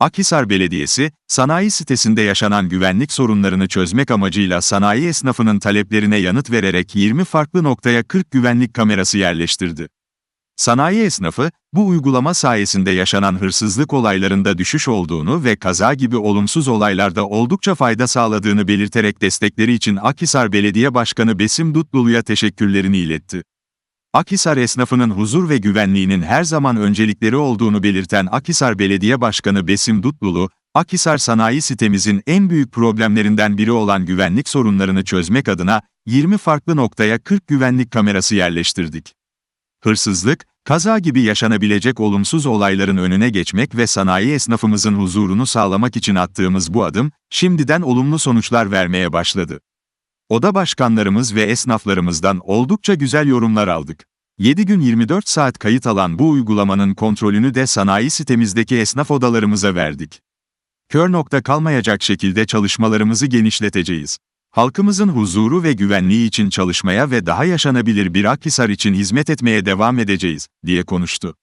Akhisar Belediyesi, sanayi sitesinde yaşanan güvenlik sorunlarını çözmek amacıyla sanayi esnafının taleplerine yanıt vererek 20 farklı noktaya 40 güvenlik kamerası yerleştirdi. Sanayi esnafı, bu uygulama sayesinde yaşanan hırsızlık olaylarında düşüş olduğunu ve kaza gibi olumsuz olaylarda oldukça fayda sağladığını belirterek destekleri için Akhisar Belediye Başkanı Besim Dutlulu'ya teşekkürlerini iletti. Akhisar esnafının huzur ve güvenliğinin her zaman öncelikleri olduğunu belirten Akhisar Belediye Başkanı Besim Dutlulu, Akhisar sanayi sitemizin en büyük problemlerinden biri olan güvenlik sorunlarını çözmek adına 20 farklı noktaya 40 güvenlik kamerası yerleştirdik. Hırsızlık, kaza gibi yaşanabilecek olumsuz olayların önüne geçmek ve sanayi esnafımızın huzurunu sağlamak için attığımız bu adım, şimdiden olumlu sonuçlar vermeye başladı. Oda başkanlarımız ve esnaflarımızdan oldukça güzel yorumlar aldık. 7 gün 24 saat kayıt alan bu uygulamanın kontrolünü de sanayi sitemizdeki esnaf odalarımıza verdik. Kör nokta kalmayacak şekilde çalışmalarımızı genişleteceğiz. Halkımızın huzuru ve güvenliği için çalışmaya ve daha yaşanabilir bir Akhisar için hizmet etmeye devam edeceğiz, diye konuştu.